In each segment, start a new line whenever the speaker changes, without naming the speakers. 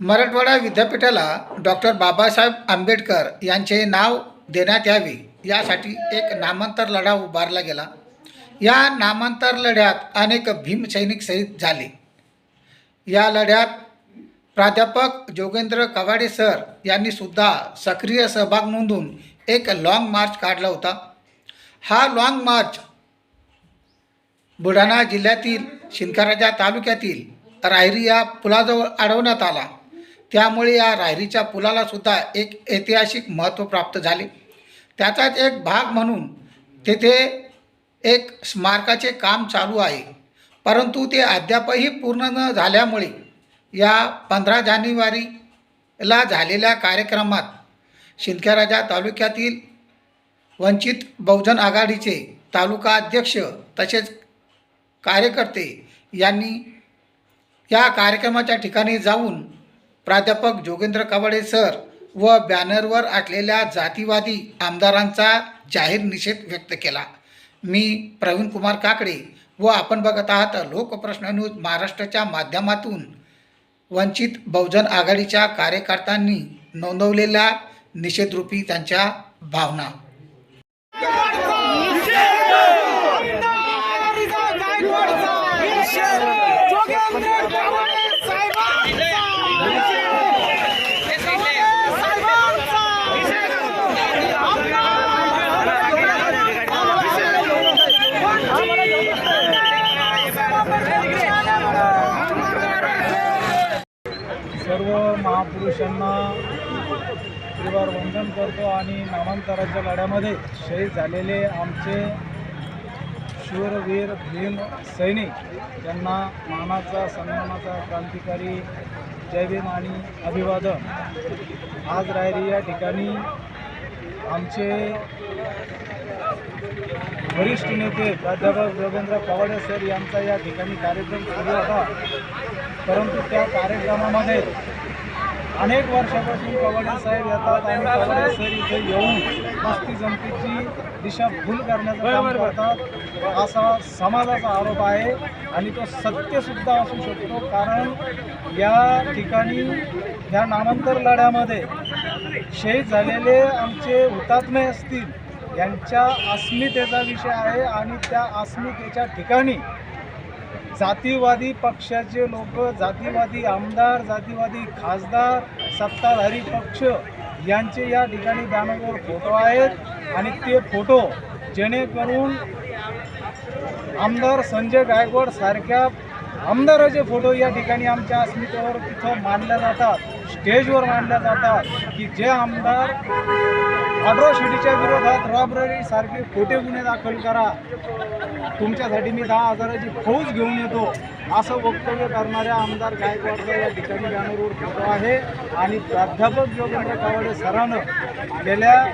मराठवाडा विद्यापीठाला डॉक्टर बाबासाहेब आंबेडकर यांचे नाव देण्यात यावे यासाठी एक नामांतर लढा उभारला गेला. या नामांतर लढ्यात अनेक भीमसैनिक शहीद झाले. या लढ्यात प्राध्यापक जोगेंद्र कवाडे सर यांनी सुद्धा सक्रिय सहभाग नोंदून एक लाँग मार्च काढला होता. हा लाँग मार्च बुलढाणा जिल्ह्यातील शिंदखेडा तालुक्यातील रायरी या पुलाजवळ अडवण्यात आला. त्यामुळे या रायरीच्या पुलाला सुद्धा एक ऐतिहासिक महत्त्व प्राप्त झाले. त्याचाच एक भाग म्हणून तेथे एक स्मारकाचे काम चालू आहे. परंतु ते अद्यापही पूर्ण न झाल्यामुळे या पंधरा जानेवारीला झालेल्या कार्यक्रमात शिंदखेराजा तालुक्यातील वंचित बहुजन आघाडीचे तालुका अध्यक्ष तसेच कार्यकर्ते यांनी या कार्यक्रमाच्या ठिकाणी जाऊन प्राध्यापक जोगेंद्र कवाडे सर व बॅनरवर आटलेल्या जातीवादी आमदारांचा जाहीर निषेध व्यक्त केला. मी प्रवीण कुमार काकडे व आपण बघत आहात लोकप्रश्न न्यूज महाराष्ट्राच्या माध्यमातून. वंचित बहुजन आघाडीच्या कार्यकर्त्यांनी नोंदवलेल्या निषेधरूपी त्यांच्या भावना.
महापुरुषांना त्रिवार वंदन करतो आणि नामांतराच्या लढ्यामध्ये शहीद झालेले आमचे शूरवीर भीम सैनिक यांना मानाचा सन्मानाचा क्रांतिकारी जयभीम आणि अभिवादन. आज रायरी या ठिकाणी आमचे वरिष्ठ नेते प्राध्यापक रवींद्र पवाडे सर यांचा या ठिकाणी कार्यक्रम सुरू होता. परंतु त्या कार्यक्रमामध्ये अनेक वर्षापासून कवाडे साहेब येतात आणि कवाडे सर इथे येऊन मस्ती जमतीची दिशा भूल करण्याचं काम करतात. असा समाजाचा आरोप आहे आणि तो सत्यसुद्धा असू शकतो कारण या ठिकाणी या नामांतर लढ्यामध्ये शहीद झालेले आमचे हुतात्मे असतील यांच्या अस्मितेचा विषय आहे आणि त्या अस्मितेच्या ठिकाणी जातीवादी पक्षाचे लोक जातीवादी आमदार जातीवादी खासदार सत्ताधारी पक्ष यांचे या ठिकाणी बॅनरवर फोटो आहेत आणि ते फोटो जेणेकरून आमदार संजय गायकवाड सारख्या आमदाराचे फोटो या ठिकाणी आमच्या अस्मितेवर तिथं मांडल्या जातात स्टेजवर मांडल्या जातात की जे आमदार अट्रॉसिटीच्या विरोधात रॉबररी सारखे खोटे गुन्हे दाखल करा. तुमच्यासाठी मी दहा हजाराची फौज घेऊन येतो असं वक्तव्य करणाऱ्या आमदार गायकवाडचा या ठिकाणी बॅनरवर फोटो आहे. आणि प्राध्यापक जोगेंद्र कावडे सरानं गेल्या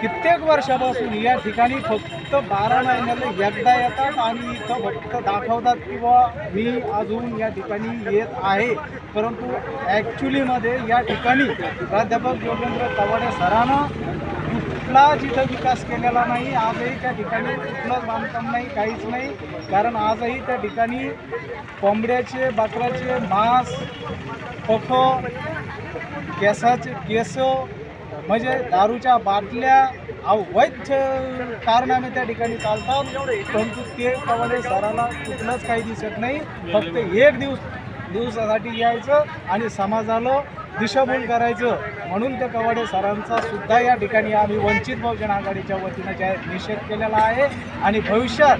कित्येक वर्षापासून या ठिकाणी फक्त बारा महिन्याला एकदा येतात आणि इथं फक्त दाखवतात किंवा मी अजून या ठिकाणी येत आहे. परंतु ॲक्च्युलीमध्ये या ठिकाणी प्राध्यापक योगेंद्र कवाडे सरानं कुठलाच इथं विकास केलेला नाही आजही त्या ठिकाणी कुठलंच बांधकाम नाही काहीच नाही. कारण आजही त्या ठिकाणी कोंबड्याचे बकऱ्याचे मांस पख केसाचे केस म्हणजे दारूच्या बाटल्या अवैध कारणाने त्या ठिकाणी चालतात. परंतु ते कवाडे सराला कुठलंच काही दिसत नाही. फक्त एक दिवस दिवसासाठी यायचं आणि समाजाला दिशाभूल करायचं म्हणून त्या कवाडे सरांचा सुद्धा या ठिकाणी आम्ही वंचित बहुजन आघाडीच्या वतीनं जाहीर निषेध केलेला आहे. आणि भविष्यात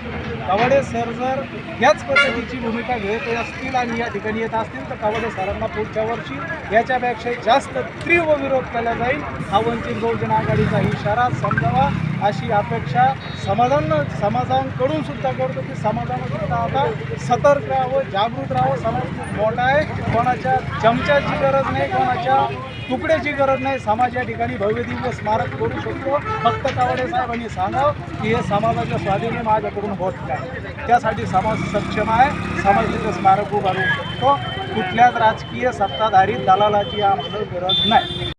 कवाडे सर जर याच पद्धतीची भूमिका घेत असतील आणि या ठिकाणी येत असतील तर कवाडे सरांना पुढच्या वर्षी याच्यापेक्षा जास्त तीव्र विरोध केला जाईल. हा वंचित बहुजन आघाडीचा इशारा समजावा. अशी अपेक्षा समाजानं समाजांकडून सुद्धा करतो की समाजानं सुद्धा आता सतर्क राहावं जागृत राहावं. समाज खूप मोठा आहे. कोणाच्या चमच्याची गरज नाही कोणाच्या तुकड्याची गरज नाही. समाज या ठिकाणी भव्य स्मारक करू शकतो. फक्त कावडे साहेबांनी सांगावं की हे समाजाच्या स्वाधीने माझ्याकडून होत नाही. त्यासाठी समाज सक्षम आहे. समाज तिथं स्मारक उभारू शकतो. कुठल्याच राजकीय सत्ताधारी दलालाची आम्हाला गरज नाही.